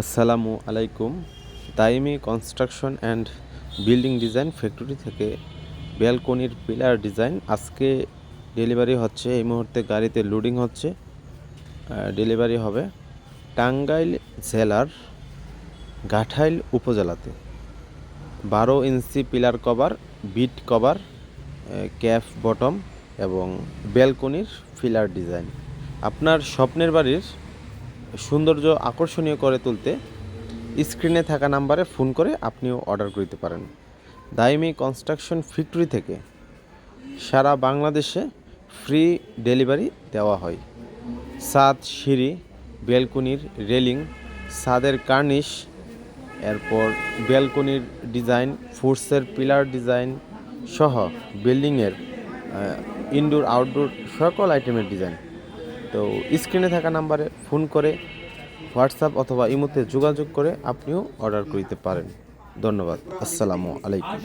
আসসালামু আলাইকুম। তাইমি construction and building design factory থেকে ব্যালকনির পিলার ডিজাইন। আজকে ডেলিভারি হচ্ছে, এই মুহূর্তে গাড়িতে লোডিং হচ্ছে ডেলিভারি হবে টাঙ্গাইল জেলার গাঠাইল উপজেলাতে। বারো inch pillar cover, beam cover cap bottom এবং ব্যালকনির ফিলার ডিজাইন। আপনার স্বপ্নের বাড়ির সৌন্দর্য আকর্ষণীয় করে তুলতে স্ক্রিনে থাকা নাম্বারে ফোন করে আপনিও অর্ডার করতে পারেন। দাইমি কনস্ট্রাকশন ফ্যাক্টরি থেকে সারা বাংলাদেশে ফ্রি ডেলিভারি দেওয়া হয়। সাদ, সিঁড়ি ব্যালকনির রেলিং, সাদের কার্নিশ, এরপর ব্যালকনির ডিজাইন ফুডসের পিলার ডিজাইন সহ বিল্ডিংয়ের ইনডোর, আউটডোর সকল আইটেমের ডিজাইন। তো স্ক্রিনে থাকা নাম্বারে ফোন করে হোয়াটসঅ্যাপ অথবা ইমোতে যোগাযোগ করে আপনিও অর্ডার করিতে পারেন। ধন্যবাদ। আসসালামু আলাইকুম।